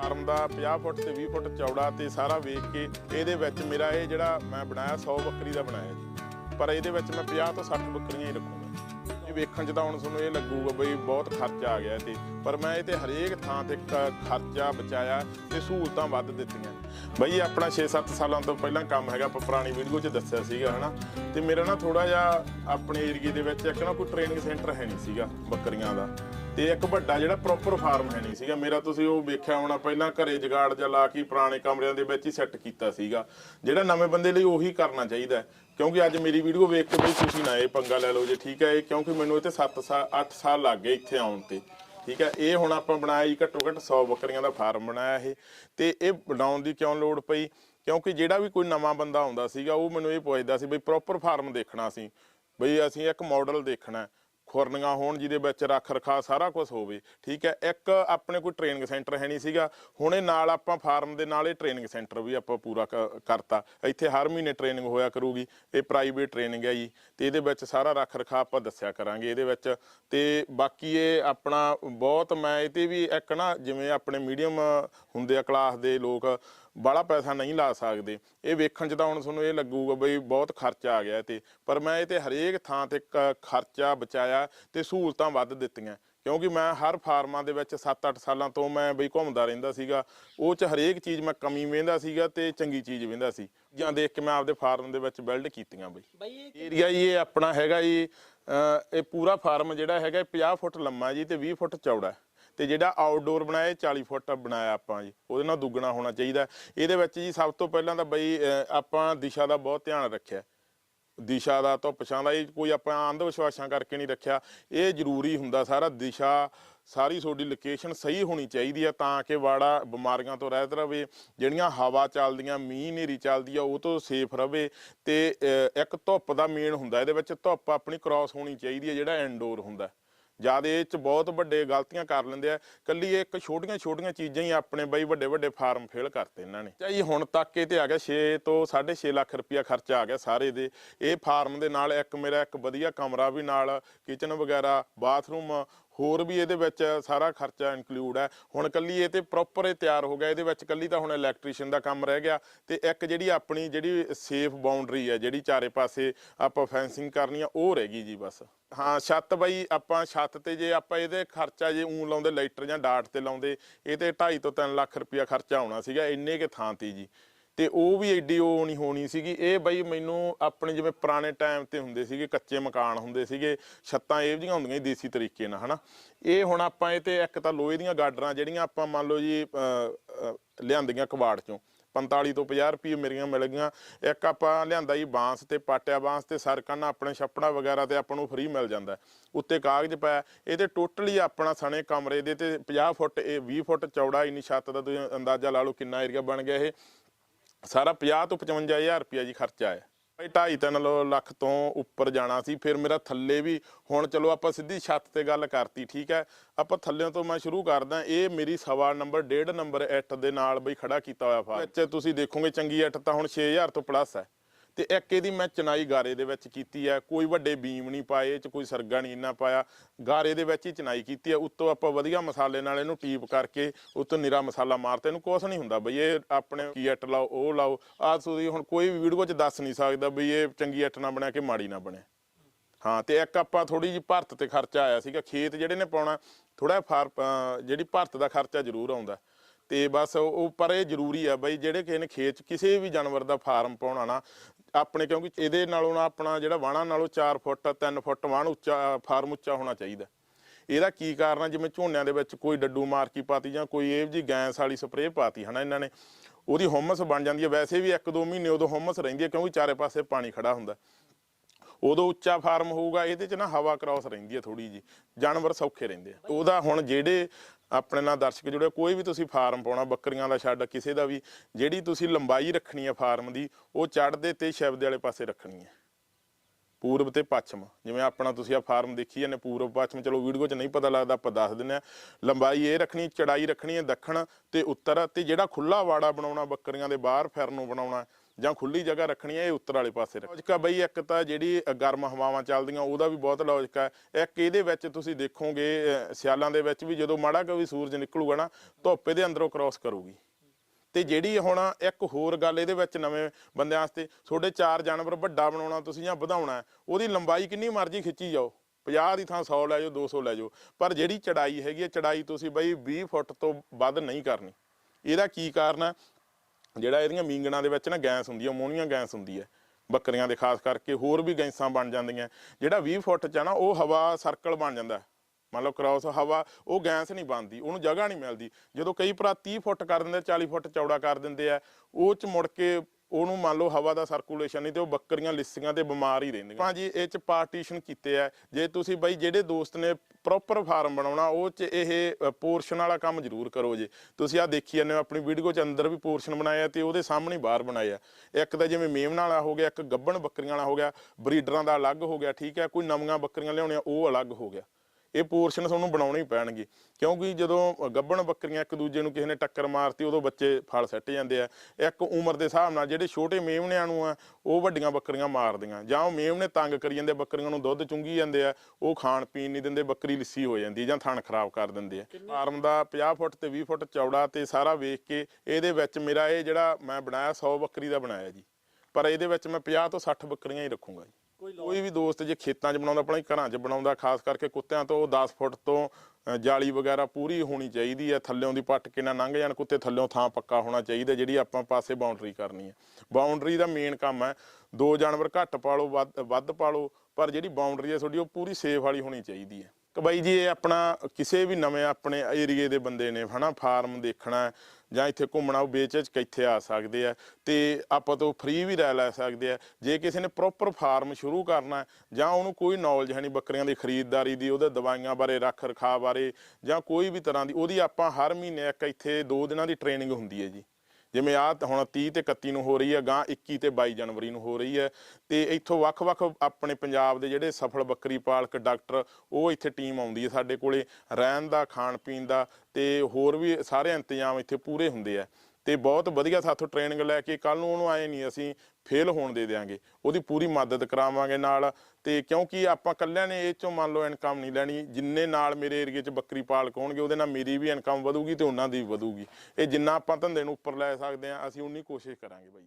Farm ਦਾ 50 ਫੁੱਟ ਤੇ 20 ਫੁੱਟ ਚੌੜਾ ਤੇ ਸਾਰਾ ਵੇਖ ਕੇ ਇਹਦੇ ਵਿੱਚ ਮੇਰਾ ਇਹ ਜਿਹੜਾ ਮੈਂ ਬਣਾਇਆ 100 ਬੱਕਰੀ ਦਾ ਬਣਾਇਆ ਜੀ। ਪਰ ਇਹਦੇ ਵਿੱਚ ਮੈਂ 50 ਤੋਂ 60 ਬੱਕਰੀਆਂ ਹੀ ਰੱਖੂੰਗਾ। ਇਹ ਵੇਖਣ 'ਚ ਤਾਂ ਹੁਣ ਤੁਹਾਨੂੰ ਇਹ ਲੱਗੂਗਾ ਬਈ ਬਹੁਤ ਖਰਚਾ ਆ ਗਿਆ ਤੇ ਪਰ ਮੈਂ ਇਹ ਤੇ ਹਰੇਕ ਥਾਂ ਤੇ ਕ- ਖਰਚਾ ਬਚਾਇਆ ਤੇ ਸਹੂਲਤਾਂ ਵੱਧ ਦਿੱਤੀਆਂ। ਬਈ ਆਪਣਾ 6-7 ਸਾਲਾਂ ਤੋਂ ਪਹਿਲਾਂ ਕੰਮ ਹੈਗਾ, ਆਪਾਂ ਪੁਰਾਣੀ ਵੀਡੀਓ 'ਚ ਦੱਸਿਆ ਸੀਗਾ, ਹਨਾ? ਤੇ ਮੇਰਾ ਨਾ ਥੋੜਾ ਜਿਹਾ ਆਪਣੇ ਏਰੀਏ ਦੇ ਵਿੱਚ ਇੱਕ ਨਾ ਕੋਈ ਟ੍ਰੇਨਿੰਗ ਸੈਂਟਰ ਹੈ ਨਹੀਂ ਸੀਗਾ ਬੱਕਰੀਆਂ ਦਾ। ਤੇ ਇੱਕ ਵੱਡਾ ਜਿਹੜਾ ਪ੍ਰੋਪਰ ਫਾਰਮ ਹੈ ਨਹੀਂ ਸੀਗਾ। ਮੇਰਾ ਤੁਸੀਂ ਉਹ ਵੇਖਿਆ ਹੋਣਾ, ਪਹਿਲਾਂ ਘਰੇ ਜਗਾੜ ਜਾਂ ਲਾ ਕੇ ਪੁਰਾਣੇ ਕਮਰਿਆਂ ਦੇ ਵਿੱਚ ਹੀ ਸੈੱਟ ਕੀਤਾ ਸੀਗਾ। ਜਿਹੜਾ ਨਵੇਂ ਬੰਦੇ ਲਈ ਉਹੀ ਕਰਨਾ ਚਾਹੀਦਾ ਕਿਉਂਕਿ ਅੱਜ ਮੇਰੀ ਵੀਡੀਓ ਵੇਖ ਕੇ ਬਈ ਤੁਸੀਂ ਨਾ ਇਹ ਪੰਗਾ ਲੈ ਲਓ ਜੇ ਠੀਕ ਹੈ। ਇਹ ਕਿਉਂਕਿ ਮੈਨੂੰ ਇੱਥੇ 7 ਸਾਲ 8 ਸਾਲ ਲੱਗ ਗਏ ਇੱਥੇ ਆਉਣ ਤੇ। ਠੀਕ ਹੈ, ਇਹ ਹੁਣ ਆਪਾਂ ਬਣਾਇਆ ਜੀ, ਘੱਟੋ ਘੱਟ 100 ਬੱਕਰੀਆਂ ਦਾ ਫਾਰਮ ਬਣਾਇਆ ਇਹ। ਤੇ ਇਹ ਬਣਾਉਣ ਦੀ ਕਿਉਂ ਲੋੜ ਪਈ? ਕਿਉਂਕਿ ਜਿਹੜਾ ਵੀ ਕੋਈ ਨਵਾਂ ਬੰਦਾ ਆਉਂਦਾ ਸੀਗਾ, ਉਹ ਮੈਨੂੰ ਇਹ ਪੁੱਛਦਾ ਸੀ, ਬਈ ਪ੍ਰੋਪਰ ਫਾਰਮ ਦੇਖਣਾ ਸੀ ਬਈ ਅਸੀਂ ਇੱਕ ਮਾਡਲ ਦੇਖਣਾ ਖੁਰਨੀਆਂ ਹੋਣ, ਜਿਹਦੇ ਵਿੱਚ ਰੱਖ ਰਖਾ ਸਾਰਾ ਕੁਝ ਹੋਵੇ, ਠੀਕ ਹੈ? ਇੱਕ ਆਪਣੇ ਕੋਈ ਟ੍ਰੇਨਿੰਗ ਸੈਂਟਰ ਹੈ ਨਹੀਂ ਸੀਗਾ। ਹੁਣੇ ਨਾਲ ਆਪਾਂ ਫਾਰਮ ਦੇ ਨਾਲ ਇਹ ਟ੍ਰੇਨਿੰਗ ਸੈਂਟਰ ਵੀ ਆਪਾਂ ਪੂਰਾ ਕ- ਕਰਤਾ। ਇੱਥੇ ਹਰ ਮਹੀਨੇ ਟ੍ਰੇਨਿੰਗ ਹੋਇਆ ਕਰੂਗੀ। ਇਹ ਪ੍ਰਾਈਵੇਟ ਟ੍ਰੇਨਿੰਗ ਹੈ ਜੀ। ਤੇ ਇਹਦੇ ਵਿੱਚ ਸਾਰਾ ਰੱਖ ਰਖਾ ਆਪਾਂ ਦੱਸਿਆ ਕਰਾਂਗੇ ਇਹਦੇ ਵਿੱਚ। ਤੇ ਬਾਕੀ ਇਹ ਆਪਣਾ ਬਹੁਤ, ਮੈਂ ਇਹ ਤੇ ਵੀ ਇੱਕ ਨਾ, ਜਿਵੇਂ ਆਪਣੇ ਮੀਡੀਅਮ ਹੁੰਦੇ ਆ ਕਲਾਸ ਦੇ ਲੋਕ ਬਾਹਲਾ ਪੈਸਾ ਨਹੀਂ ਲਾ ਸਕਦੇ। ਇਹ ਵੇਖਣ 'ਚ ਤਾਂ ਹੁਣ ਤੁਹਾਨੂੰ ਇਹ ਲੱਗੂਗਾ ਬਈ ਬਹੁਤ ਖਰਚਾ ਆ ਗਿਆ ਤੇ ਪਰ ਮੈਂ ਇਹ ਤੇ ਹਰੇਕ ਥਾਂ ਤੇ ਖਰਚਾ ਬਚਾਇਆ ਤੇ ਸਹੂਲਤਾਂ ਵੱਧ ਦਿੱਤੀਆਂ। ਕਿਉਂਕਿ ਮੈਂ ਹਰ ਫਾਰਮਾਂ ਦੇ ਵਿੱਚ 7-8 ਸਾਲਾਂ ਤੋਂ ਮੈਂ ਬਈ ਘੁੰਮਦਾ ਰਹਿੰਦਾ ਸੀਗਾ। ਉਹ 'ਚ ਹਰੇਕ ਚੀਜ਼ ਮੈਂ ਕਮੀ ਵੇਂਦਾ ਸੀਗਾ ਤੇ ਚੰਗੀ ਚੀਜ਼ ਵੇਂਦਾ ਸੀ। ਜਾਂ ਦੇਖ ਕੇ ਮੈਂ ਆਪਦੇ ਫਾਰਮ ਦੇ ਵਿੱਚ ਬਿਲਡ ਕੀਤੀਆਂ ਬਈ। ਏਰੀਆ ਜੀ ਇਹ ਆਪਣਾ ਹੈਗਾ ਜੀ ਇਹ ਪੂਰਾ ਫਾਰਮ ਜਿਹੜਾ ਹੈਗਾ ਇਹ 50 ਫੁੱਟ ਲੰਮਾ ਜੀ ਤੇ 20 ਫੁੱਟ ਚੌੜਾ। ਤੇ ਜਿਹੜਾ ਆਊਟਡੋਰ ਬਣਾਇਆ, ਇਹ 40 ਫੁੱਟ ਬਣਾਇਆ ਆਪਾਂ ਜੀ। ਉਹਦੇ ਨਾਲ ਦੁੱਗਣਾ ਹੋਣਾ ਚਾਹੀਦਾ। ਇਹਦੇ ਵਿੱਚ ਜੀ ਸਭ ਤੋਂ ਪਹਿਲਾਂ ਤਾਂ ਬਈ ਆਪਾਂ ਦਿਸ਼ਾ ਦਾ ਬਹੁਤ ਧਿਆਨ ਰੱਖਿਆ। ਦਿਸ਼ਾ ਦਾ ਧੁੱਪ ਛਾਂ ਦਾ, ਇਹ ਕੋਈ ਆਪਾਂ ਅੰਧ ਵਿਸ਼ਵਾਸਾਂ ਕਰਕੇ ਨਹੀਂ ਰੱਖਿਆ। ਇਹ ਜ਼ਰੂਰੀ ਹੁੰਦਾ ਸਾਰਾ ਦਿਸ਼ਾ, ਸਾਰੀ ਤੁਹਾਡੀ ਲੋਕੇਸ਼ਨ ਸਹੀ ਹੋਣੀ ਚਾਹੀਦੀ ਆ ਤਾਂ ਕਿ ਵਾੜਾ ਬਿਮਾਰੀਆਂ ਤੋਂ ਰਹਿਤ ਰਵੇ। ਜਿਹੜੀਆਂ ਹਵਾ ਚੱਲਦੀਆਂ, ਮੀਂਹ ਨੇਰੀ ਚੱਲਦੀ ਆ, ਉਹ ਤੋਂ ਸੇਫ ਰਵੇ। ਤੇ ਇੱਕ ਧੁੱਪ ਦਾ ਮੇਨ ਹੁੰਦਾ, ਇਹਦੇ ਵਿੱਚ ਧੁੱਪ ਆਪਣੀ ਕ੍ਰਾਸ ਹੋਣੀ ਚਾਹੀਦੀ ਹੈ ਜਿਹੜਾ ਇਨਡੋਰ ਹੁੰਦਾ। ਜ਼ਿਆਦਾ ਇਹ ਚ ਬਹੁਤ ਵੱਡੇ ਗਲਤੀਆਂ ਕਰ ਲੈਂਦੇ ਆ। ਕੱਲੀ ਇਹ ਇੱਕ ਛੋਟੀਆਂ ਛੋਟੀਆਂ ਚੀਜ਼ਾਂ ਹੀ ਆਪਣੇ ਬਈ ਵੱਡੇ ਵੱਡੇ ਫਾਰਮ ਫੇਲ ਕਰਤੇ ਇਹਨਾਂ ਨੇ। ਚਾਹੀ ਹੁਣ ਤੱਕ ਇਹ ਤੇ ਆ ਗਿਆ 6 ਤੋਂ 6.5 ਲੱਖ ਰੁਪਇਆ ਖਰਚਾ ਆ ਗਿਆ ਸਾਰੇ ਦੇ। ਇਹ ਫਾਰਮ ਦੇ ਨਾਲ ਇੱਕ ਮੇਰਾ ਇੱਕ ਵਧੀਆ ਕਮਰਾ ਵੀ ਨਾਲ ਕਿਚਨ ਵਗੈਰਾ ਬਾਥਰੂਮ ਹੋਰ ਵੀ ਇਹਦੇ ਵਿੱਚ ਸਾਰਾ ਖਰਚਾ ਇਨਕਲੂਡ ਹੈ। ਹੁਣ ਕੱਲੀ ਇਹ ਤੇ ਪ੍ਰੋਪਰ ਇਹ ਤਿਆਰ ਹੋ ਗਿਆ। ਇਹਦੇ ਵਿੱਚ ਕੱਲੀ ਤਾਂ ਹੁਣ ਇਲੈਕਟ੍ਰੀਸ਼ੀਅਨ ਦਾ ਕੰਮ ਰਹਿ ਗਿਆ ਤੇ ਇੱਕ ਜਿਹੜੀ ਆਪਣੀ ਜਿਹੜੀ ਸੇਫ ਬਾਉਂਡਰੀ ਹੈ, ਜਿਹੜੀ ਚਾਰੇ ਪਾਸੇ ਆਪਾਂ ਫੈਂਸਿੰਗ ਕਰਨੀ ਆ, ਉਹ ਰਹਿ ਗਈ ਜੀ ਬਸ। ਹਾਂ, ਛੱਤ ਬਈ ਆਪਾਂ ਛੱਤ ਤੇ ਜੇ ਆਪਾਂ ਇਹਦੇ ਖਰਚਾ ਜੇ ਊਂ ਲਾਉਂਦੇ, ਲਾਈਟਰ ਜਾਂ ਡਾਟ ਤੇ ਲਾਉਂਦੇ, ਇਹ ਤੇ 2.5 ਤੋਂ 3 ਲੱਖ ਰੁਪਇਆ ਖਰਚਾ ਆਉਣਾ ਸੀਗਾ, ਇੰਨੇ ਕੇ ਥਾਂ ਤੇ ਜੀ। ਤੇ ਉਹ ਵੀ ਐਡੀ ਉਹ ਨਹੀਂ ਹੋਣੀ ਸੀਗੀ। ਇਹ ਬਈ ਮੈਨੂੰ ਆਪਣੇ ਜਿਵੇਂ ਪੁਰਾਣੇ ਟਾਈਮ ਤੇ ਹੁੰਦੇ ਸੀਗੇ, ਕੱਚੇ ਮਕਾਨ ਹੁੰਦੇ ਸੀਗੇ, ਛੱਤਾਂ ਇਹ ਜਿਹੀਆਂ ਹੁੰਦੀਆਂ ਦੇਸੀ ਤਰੀਕੇ ਨਾਲ, ਹਨਾ। ਇਹ ਹੁਣ ਆਪਾਂ ਇਹ ਤੇ ਇੱਕ ਤਾਂ ਲੋਹੇ ਦੀਆਂ ਗਾਡਰਾਂ ਜਿਹੜੀਆਂ ਆਪਾਂ ਮੰਨ ਲਓ ਜੀ ਲਿਆਂਦੀਆਂ ਕਬਾੜ ਚੋਂ 45 ਤੋਂ 50 ਰੁਪਏ ਮੇਰੀਆਂ ਮਿਲ ਗਈਆਂ। ਇੱਕ ਆਪਾਂ ਲਿਆਂਦਾ ਜੀ ਬਾਂਸ ਤੇ ਪਾਟਿਆ ਬਾਂਸ ਤੇ ਸਰਕਨ ਆਪਣੇ ਛੱਪੜਾ ਵਗੈਰਾ ਤੇ ਆਪਾਂ ਨੂੰ ਫ੍ਰੀ ਮਿਲ ਜਾਂਦਾ ਉੱਤੇ ਕਾਗਜ਼ ਪਾਇਆ ਇਹ ਤੇ ਟੋਟਲੀ ਆਪਣਾ ਸਣੇ ਕਮਰੇ ਦੇ ਤੇ 50 ਫੁੱਟ, ਇਹ 20 ਫੁੱਟ ਚੌੜਾ ਇੰਨੀ ਛੱਤ ਦਾ ਤੁਸੀਂ ਅੰਦਾਜ਼ਾ ਲਾ ਲਓ ਕਿੰਨਾ ਏਰੀਆ ਬਣ ਗਿਆ ਇਹ। ਸਾਰਾ 50 ਤੋਂ 55000 ਰੁਪਇਆ ਜੀ ਖਰਚਾ ਆਇਆ। ਭਾਈ 2.5 ਤਿੰਨ ਲੱਖ ਤੋਂ ਉੱਪਰ ਜਾਣਾ ਸੀ, ਫਿਰ ਮੇਰਾ ਥੱਲੇ ਵੀ ਹੁਣ ਚਲੋ ਆਪਾਂ ਸਿੱਧੀ ਛੱਤ ਤੇ ਗੱਲ ਕਰਤੀ, ਠੀਕ ਹੈ? ਆਪਾਂ ਥੱਲਿਆਂ ਤੋਂ ਮੈਂ ਸ਼ੁਰੂ ਕਰਦਾ, ਇਹ ਮੇਰੀ ਸਵਾ ਨੰਬਰ, ਡੇਢ ਨੰਬਰ ਇੱਟ ਦੇ ਨਾਲ ਬਈ ਖੜਾ ਕੀਤਾ ਹੋਇਆ ਫਾਰਮ। ਵਿੱਚ ਤੁਸੀਂ ਦੇਖੋਗੇ ਚੰਗੀ ਇੱਟ ਤਾਂ ਹੁਣ 6000 ਤੋਂ ਪਲੱਸ ਹੈ। ਤੇ ਇੱਕ ਇਹਦੀ ਮੈਂ ਚਨਾਈ ਗਾਰੇ ਦੇ ਵਿੱਚ ਕੀਤੀ ਹੈ ਕੋਈ ਵੱਡੇ ਬੀਮ ਨਹੀਂ ਪਾਏ, ਇਹ ਚ ਕੋਈ ਸਰਗਾ ਨਹੀਂ ਇੰਨਾ ਪਾਇਆ। ਗਾਰੇ ਦੇ ਵਿੱਚ ਹੀ ਚਨਾਈ ਕੀਤੀ ਹੈ ਉੱਤੋਂ ਆਪਾਂ ਵਧੀਆ ਮਸਾਲੇ ਨਾਲ ਇਹਨੂੰ ਟੀਪ ਕਰਕੇ ਉੱਤੋਂ ਨਿਰਾ ਮਸਾਲਾ ਮਾਰਤੇ। ਇਹਨੂੰ ਕੁਛ ਨਹੀਂ ਹੁੰਦਾ ਬਈ, ਇਹ ਆਪਣੇ ਕੀ ਇੱਟ ਲਾਓ, ਉਹ ਲਾਓ। ਆਹ ਤੁਸੀਂ ਹੁਣ ਕੋਈ ਵੀ ਵੀਡੀਓ 'ਚ ਦੱਸ ਨਹੀਂ ਸਕਦਾ ਬਈ, ਇਹ ਚੰਗੀ ਇੱਟ ਨਾ ਬਣਿਆ ਕਿ ਮਾੜੀ ਨਾ ਬਣੇ ਹਾਂ, ਤੇ ਇੱਕ ਆਪਾਂ ਥੋੜੀ ਜਿਹੀ ਭਾਰਤ ਤੇ ਖਰਚਾ ਆਇਆ ਸੀਗਾ। ਖੇਤ ਜਿਹੜੇ ਨੇ ਪਾਉਣਾ ਥੋੜਾ ਫਾਰ ਜਿਹੜੀ ਭਾਰਤ ਦਾ ਖਰਚਾ ਜ਼ਰੂਰ ਆਉਂਦਾ। ਤੇ ਬਸ ਉਹ ਪਰ ਇਹ ਜ਼ਰੂਰੀ ਆ ਬਈ, ਜਿਹੜੇ ਕਿਸੇ ਨੇ ਖੇਤ 'ਚ ਕਿਸੇ ਵੀ ਜਾਨਵਰ ਦਾ ਫਾਰਮ ਪਾਉਣਾ ਨਾ ਆਪਣੇ ਕਿਉਂਕਿ ਇਹਦੇ ਨਾਲੋਂ ਨਾ ਆਪਣਾ ਜਿਹੜਾ ਵਾਣਾ ਨਾਲੋਂ 4 ਫੁੱਟ 3 ਫੁੱਟ ਵਾਣ ਉੱਚਾ, ਫਾਰਮ ਉੱਚਾ ਹੋਣਾ ਚਾਹੀਦਾ। ਇਹਦਾ ਕੀ ਕਾਰਨ ਆ? ਜਿਵੇਂ ਝੋਨਿਆਂ ਦੇ ਵਿੱਚ ਕੋਈ ਡੱਡੂ ਮਾਰਕੀ ਪਾਤੀ ਜਾਂ ਕੋਈ ਇਹ ਜੀ ਗੈਸ ਵਾਲੀ ਸਪਰੇਅ ਪਾਤੀ ਹਨਾ ਇਹਨਾਂ ਨੇ, ਉਹਦੀ ਹਮਸ ਬਣ ਜਾਂਦੀ ਹੈ। ਵੈਸੇ ਵੀ 1-2 ਮਹੀਨੇ ਉਦੋਂ ਹਮਸ ਰਹਿੰਦੀ ਹੈ ਕਿਉਂਕਿ ਚਾਰੇ ਪਾਸੇ ਪਾਣੀ ਖੜਾ ਹੁੰਦਾ ਉਦੋਂ ਉੱਚਾ ਫਾਰਮ ਹੋਊਗਾ, ਇਹਦੇ ਚ ਨਾ ਹਵਾ ਕ੍ਰਾਸ ਰਹਿੰਦੀ ਹੈ ਥੋੜੀ ਜੀ ਜਾਨਵਰ ਸੌਖੇ ਰਹਿੰਦੇ ਆ। ਉਹਦਾ ਹੁਣ ਜਿਹੜੇ ਆਪਣੇ ਨਾਲ ਦਰਸ਼ਕ ਜੁੜੇ ਕੋਈ ਵੀ ਤੁਸੀਂ ਫਾਰਮ ਪਾਉਣਾ, ਬੱਕਰੀਆਂ ਦਾ ਛੱਡ, ਕਿਸੇ ਦਾ ਵੀ, ਜਿਹੜੀ ਤੁਸੀਂ ਲੰਬਾਈ ਰੱਖਣੀ ਹੈ ਫਾਰਮ ਦੀ, ਉਹ ਚੜ੍ਹਦੇ ਤੇ ਸ਼ਬਦ ਵਾਲੇ ਪਾਸੇ ਰੱਖਣੀ ਹੈ। ਪੂਰਬ ਤੇ ਪੱਛਮ, ਜਿਵੇਂ ਆਪਣਾ ਤੁਸੀਂ ਆ ਫਾਰਮ ਦੇਖੀ ਜਾਂਦੇ ਪੂਰਬ ਪੱਛਮ, ਚਲੋ ਵੀਡੀਓ 'ਚ ਨਹੀਂ ਪਤਾ ਲੱਗਦਾ, ਆਪਾਂ ਦੱਸ ਦਿੰਨੇ ਆ ਲੰਬਾਈ ਇਹ ਰੱਖਣੀ ਚੜਾਈ ਰੱਖਣੀ ਹੈ, ਦੱਖਣ ਤੇ ਉੱਤਰ, ਤੇ ਜਿਹੜਾ ਖੁੱਲਾ ਵਾੜਾ ਬਣਾਉਣਾ, ਬੱਕਰੀਆਂ ਦੇ ਬਾਹਰ ਫਿਰਨ ਨੂੰ ਬਣਾਉਣਾ ਜਾਂ ਖੁੱਲੀ ਜਗ੍ਹਾ ਰੱਖਣੀ ਹੈ, ਇਹ ਉੱਤਰ ਵਾਲੇ ਪਾਸੇ ਰੱਖ ਲੌਜਿਕ ਬਈ, ਇੱਕ ਤਾਂ ਜਿਹੜੀ ਗਰਮ ਹਵਾਵਾਂ ਚੱਲਦੀਆਂ, ਉਹਦਾ ਵੀ ਬਹੁਤ ਲੌਜਿਕ ਹੈ। ਇੱਕ ਇਹਦੇ ਵਿੱਚ ਤੁਸੀਂ ਦੇਖੋਗੇ ਸਿਆਲਾਂ ਦੇ ਵਿੱਚ ਵੀ ਜਦੋਂ ਮਾੜਾ ਕੁ ਵੀ ਸੂਰਜ ਨਿਕਲੂਗਾ ਨਾ, ਧੁੱਪੇ ਦੇ ਅੰਦਰੋਂ ਕ੍ਰਾਸ ਕਰੂਗੀ। ਤੇ ਜਿਹੜੀ ਹੁਣ ਇੱਕ ਹੋਰ ਗੱਲ ਇਹਦੇ ਵਿੱਚ ਨਵੇਂ ਬੰਦਿਆਂ ਵਾਸਤੇ, ਤੁਹਾਡੇ ਚਾਰ ਜਾਨਵਰ ਵੱਡਾ ਬਣਾਉਣਾ ਤੁਸੀਂ ਜਾਂ ਵਧਾਉਣਾ, ਉਹਦੀ ਲੰਬਾਈ ਕਿੰਨੀ ਮਰਜ਼ੀ ਖਿੱਚੀ ਜਾਓ। 50 ਦੀ ਥਾਂ 100 ਲੈ ਜਾਓ 200 ਲੈ ਜਾਓ। ਪਰ ਜਿਹੜੀ ਚੜਾਈ ਹੈਗੀ ਹੈ, ਚੜਾਈ ਤੁਸੀਂ ਬਈ 20 ਫੁੱਟ ਤੋਂ ਵੱਧ ਨਹੀਂ ਕਰਨੀ। ਇਹਦਾ ਕੀ ਕਾਰਨ ਹੈ? ਜਿਹੜਾ ਇਹਦੀਆਂ ਮੀਂਗਣਾ ਦੇ ਵਿੱਚ ਨਾ ਗੈਸ ਹੁੰਦੀ ਹੈ ਅਮੋਨੀਆ ਗੈਸ ਹੁੰਦੀ ਹੈ ਬੱਕਰੀਆਂ ਦੇ ਖਾਸ ਕਰਕੇ ਹੋਰ ਵੀ ਗੈਸਾਂ ਬਣ ਜਾਂਦੀਆਂ ਜਿਹੜਾ 20 ਫੁੱਟ ਚ ਆ ਨਾ, ਉਹ ਹਵਾ ਸਰਕਲ ਬਣ ਜਾਂਦਾ ਹੈ। ਮੰਨ ਲਓ ਕ੍ਰਾਸ ਹਵਾ, ਉਹ ਗੈਸ ਨਹੀਂ ਬਣਦੀ, ਉਹਨੂੰ ਜਗ੍ਹਾ ਨਹੀਂ ਮਿਲਦੀ ਜਦੋਂ ਕਈ ਭਰਾ 30 ਫੁੱਟ ਕਰ ਦਿੰਦੇ 40 ਫੁੱਟ ਚੌੜਾ ਕਰ ਦਿੰਦੇ ਆ, ਉਹ ਚ ਮੁੜ ਕੇ ਉਹਨੂੰ ਮੰਨ ਲਓ ਹਵਾ ਦਾ ਸਰਕੂਲੇਸ਼ਨ ਨਹੀਂ ਤੇ ਉਹ ਬੱਕਰੀਆਂ, ਲਿੱਸੀਆਂ ਤੇ ਬਿਮਾਰ ਹੀ ਰਹਿੰਦੀਆਂ। ਹਾਂਜੀ ਇਹ ਚ ਪਾਰਟੀਸ਼ਨ ਕੀਤੇ ਆ। ਜੇ ਤੁਸੀਂ ਬਾਈ ਜਿਹੜੇ ਦੋਸਤ ਨੇ ਪ੍ਰੋਪਰ ਫਾਰਮ ਬਣਾਉਣਾ, ਉਹ ਚ ਇਹ ਪੋਰਸ਼ਨ ਵਾਲਾ ਕੰਮ ਜ਼ਰੂਰ ਕਰੋ ਜੇ। ਤੁਸੀਂ ਆ ਦੇਖੀ ਜਾਂਦੇ ਹੋ, ਆਪਣੀ ਵੀਡੀਓ ਚ ਅੰਦਰ ਵੀ ਪੋਰਸ਼ਨ ਬਣਾਇਆ ਤੇ ਉਹਦੇ ਸਾਹਮਣੇ ਹੀ ਬਾਹਰ ਬਣਾਇਆ। ਇੱਕ ਤਾਂ ਜਿਵੇਂ ਮੇਮਨ ਵਾਲਾ ਹੋ ਗਿਆ, ਇੱਕ ਗੱਬਣ ਬੱਕਰੀਆਂ ਵਾਲਾ ਹੋ ਗਿਆ, ਬਰੀਡਰਾਂ ਦਾ ਅਲੱਗ ਹੋ ਗਿਆ, ਠੀਕ ਹੈ, ਕੋਈ ਨਵੀਆਂ ਬੱਕਰੀਆਂ ਲਿਆਉਣੀਆਂ, ਉਹ ਅਲੱਗ ਹੋ ਗਿਆ। ਇਹ ਪੋਰਸ਼ਨ ਤੁਹਾਨੂੰ ਬਣਾਉਣੇ ਹੀ ਪੈਣਗੇ। ਕਿਉਂਕਿ ਜਦੋਂ ਗੱਬਣ ਬੱਕਰੀਆਂ ਇੱਕ ਦੂਜੇ ਨੂੰ ਕਿਸੇ ਨੇ ਟੱਕਰ ਮਾਰਤੀ ਉਦੋਂ ਬੱਚੇ ਫਲ ਸੱਟ ਜਾਂਦੇ ਆ। ਇੱਕ ਉਮਰ ਦੇ ਹਿਸਾਬ ਨਾਲ ਜਿਹੜੇ ਛੋਟੇ ਮੇਮਣਿਆਂ ਨੂੰ ਆ ਉਹ ਵੱਡੀਆਂ ਬੱਕਰੀਆਂ ਮਾਰਦੀਆਂ। ਜਾਂ ਉਹ ਮੇਮਣੇ ਤੰਗ ਕਰੀ ਜਾਂਦੇ ਬੱਕਰੀਆਂ ਨੂੰ ਦੁੱਧ ਚੁੰਗੀ ਜਾਂਦੇ ਆ ਉਹ ਖਾਣ ਪੀਣ ਨਹੀਂ ਦਿੰਦੇ ਬੱਕਰੀ ਲਿੱਸੀ ਹੋ ਜਾਂਦੀ ਜਾਂ ਥਣ ਖਰਾਬ ਕਰ ਦਿੰਦੇ ਆ। ਫਾਰਮ ਦਾ 50 ਫੁੱਟ ਤੇ 20 ਫੁੱਟ ਚੌੜਾ ਤੇ ਸਾਰਾ ਵੇਖ ਕੇ ਇਹਦੇ ਵਿੱਚ ਮੇਰਾ ਇਹ ਜਿਹੜਾ ਮੈਂ ਬਣਾਇਆ 100 ਬੱਕਰੀ ਦਾ ਬਣਾਇਆ ਜੀ। ਪਰ ਇਹਦੇ ਵਿੱਚ ਮੈਂ 50 ਤੋਂ 60 ਬੱਕਰੀਆਂ ਹੀ ਰੱਖੂੰਗਾ ਜੀ। ਕੋਈ ਵੀ ਦੋਸਤ ਜੇ ਖੇਤਾਂ 'ਚ ਬਣਾਉਂਦਾ ਆਪਣਾ ਘਰਾਂ 'ਚ ਬਣਾਉਂਦਾ ਖਾਸ ਕਰਕੇ ਕੁੱਤਿਆਂ ਤੋਂ 10 ਫੁੱਟ ਤੋਂ ਅ, ਜਾਲੀ ਵਗੈਰਾ ਪੂਰੀ ਹੋਣੀ ਚਾਹੀਦੀ ਹੈ ਥੱਲਿਓਂ ਦੀ ਪੱਟ ਕੇ ਨਾ ਲੰਘ ਜਾਣ ਕੁੱਤੇ ਥੱਲਿਓਂ ਥਾਂ ਪੱਕਾ ਹੋਣਾ ਚਾਹੀਦਾ ਜਿਹੜੀ ਆਪਾਂ ਪਾਸੇ ਬਾਉਂਡਰੀ ਕਰਨੀ ਹੈ। ਬਾਉਂਡਰੀ ਦਾ ਮੇਨ ਕੰਮ ਹੈ ਦੋ ਜਾਨਵਰ ਘੱਟ ਪਾਲੋ ਵੱਧ ਵੱਧ ਪਾਲੋ ਪਰ ਜਿਹੜੀ ਬਾਉਂਡਰੀ ਹੈ ਤੁਹਾਡੀ ਉਹ ਪੂਰੀ ਸੇਫ ਵਾਲੀ ਹੋਣੀ ਚਾਹੀਦੀ ਹੈ। ਕਿ ਬਾਈ ਜੀ ਇਹ ਆਪਣਾ ਕਿਸੇ ਵੀ ਨਵੇਂ ਆਪਣੇ ਏਰੀਏ ਦੇ ਬੰਦੇ ਨੇ ਹਨਾ ਫਾਰਮ ਦੇਖਣਾ ਹੈ ਜਾਂ ਇੱਥੇ ਘੁੰਮਣਾ, ਉਹ ਬੇਚਚ ਇੱਥੇ ਆ ਸਕਦੇ ਆ। ਤੇ ਆਪਾਂ ਤੋਂ ਫ੍ਰੀ ਵੀ ਰਹਿ ਲੈ ਸਕਦੇ ਆ। ਜੇ ਕਿਸੇ ਨੇ ਪ੍ਰੋਪਰ ਫਾਰਮ ਸ਼ੁਰੂ ਕਰਨਾ ਜਾਂ ਉਹਨੂੰ ਕੋਈ ਨੌਲੇਜ ਹੈ ਨਹੀਂ ਬੱਕਰੀਆਂ ਦੀ ਖਰੀਦਦਾਰੀ ਦੀ, ਉਹਦੇ ਦਵਾਈਆਂ ਬਾਰੇ ਰੱਖ ਰਖਾਅ ਬਾਰੇ, ਜਾਂ ਕੋਈ ਵੀ ਤਰ੍ਹਾਂ ਦੀ, ਉਹਦੀ ਆਪਾਂ ਹਰ ਮਹੀਨੇ ਇੱਕ ਇੱਥੇ ਦੋ ਦਿਨਾਂ ਦੀ ਟ੍ਰੇਨਿੰਗ ਹੁੰਦੀ ਹੈ ਜੀ। ਜਿਵੇਂ ਆ ਹੁਣ 30 ਤੇ 31 ਨੂੰ ਹੋ ਰਹੀ ਹੈ ਗਾਂ 21 ਤੇ 22 ਜਨਵਰੀ ਨੂੰ ਹੋ ਰਹੀ ਹੈ ਤੇ ਇੱਥੋਂ ਵੱਖ-ਵੱਖ ਆਪਣੇ ਪੰਜਾਬ ਦੇ ਜਿਹੜੇ ਸਫਲ ਬੱਕਰੀ ਪਾਲਕ ਡਾਕਟਰ, ਉਹ ਇੱਥੇ ਟੀਮ ਆਉਂਦੀ ਹੈ ਸਾਡੇ ਕੋਲੇ, ਰਹਿਣ ਦਾ, ਖਾਣ ਪੀਣ ਦਾ, ਤੇ ਹੋਰ ਵੀ ਸਾਰੇ ਇੰਤਜ਼ਾਮ ਇੱਥੇ ਪੂਰੇ ਹੁੰਦੇ ਆ। ਤੇ ਬਹੁਤ ਵਧੀਆ ਸਾਥੋਂ ਟ੍ਰੇਨਿੰਗ ਲੈ ਕੇ ਕੱਲ ਨੂੰ ਉਹਨੂੰ ਆਏ ਨਹੀਂ ਅਸੀਂ ਫੇਲ ਹੋਣ ਦੇ ਦਿਆਂਗੇ, ਉਹਦੀ ਪੂਰੀ ਮਦਦ ਕਰਾਵਾਂਗੇ ਨਾਲ। ਤੇ ਕਿਉਂਕਿ ਆਪਾਂ ਕੱਲਿਆਂ ਨੇ ਇਹ ਚੋਂ ਮੰਨ ਲਓ ਇਨਕਮ ਨਹੀਂ ਲੈਣੀ, ਜਿੰਨੇ ਨਾਲ ਮੇਰੇ ਏਰੀਏ 'ਚ ਬੱਕਰੀ ਪਾਲਕ ਹੋਣਗੇ, ਉਹਦੇ ਨਾਲ ਮੇਰੀ ਵੀ ਇਨਕਮ ਵਧੂਗੀ ਤੇ ਉਹਨਾਂ ਦੀ ਵੀ ਵਧੂਗੀ। ਇਹ ਜਿੰਨਾ ਆਪਾਂ ਧੰਦੇ ਨੂੰ ਉੱਪਰ ਲੈ ਸਕਦੇ ਆ ਅਸੀਂ ਉਨੀ ਕੋਸ਼ਿਸ਼ ਕਰਾਂਗੇ ਬਾਈ